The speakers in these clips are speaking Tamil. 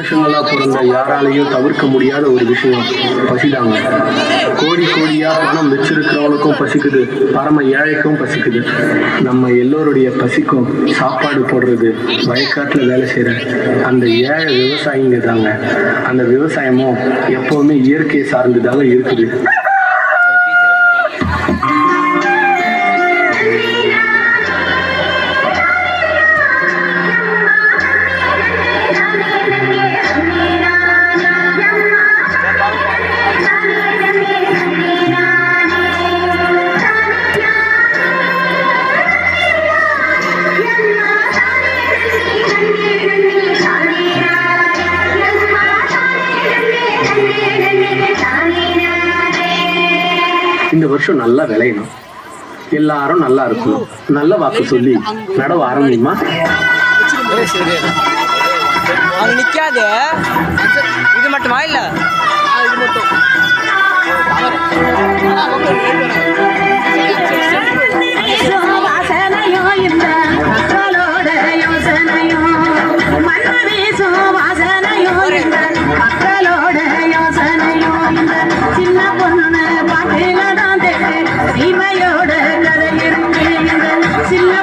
மனுஷங்களா பிறந்த யாராலையும் தவிர்க்க முடியாத ஒரு விஷயம். பசிதாங்க. கோடி கோடியா பணம் வச்சிருக்கிறவனுக்கும் பசிக்குது. பரம ஏழைக்கும் பசிக்குது. நம்ம எல்லோருடைய பசிக்கும் சாப்பாடு போடுறது வயக்காட்டுல வேலை செய்யற அந்த ஏழை விவசாயிங்க தாங்க. அந்த விவசாயமும் எப்பவுமே இயற்கையை சார்ந்ததாக இருக்குது. இந்த வருஷம் நல்லா விளையணும். எல்லாரும் நல்லா இருக்கணும். நல்ல வாக்கு சொல்லி நடவ ஆரம்பியுமா? அது நிக்காது. இது மட்டுமா இல்லை?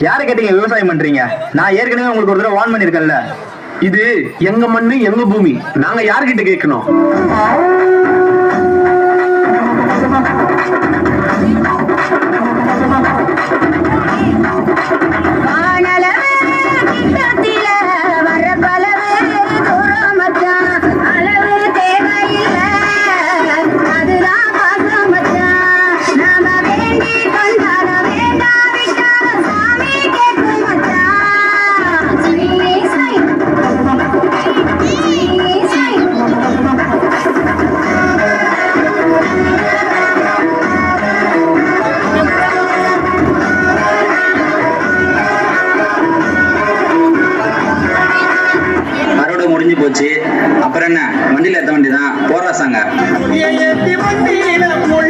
யாரை கேட்டீங்க விவசாயம் பண்றீங்க? நான் ஏற்கனவே உங்களுக்கு ஒரு தடவை வான் பண்ணிருக்கேன்ல இது எங்க மண்ணு எங்க பூமி? நாங்க யார்கிட்ட கேட்கணும்? என்ன வண்டியில ஏத்த தான் போறாசாங்க சின்ன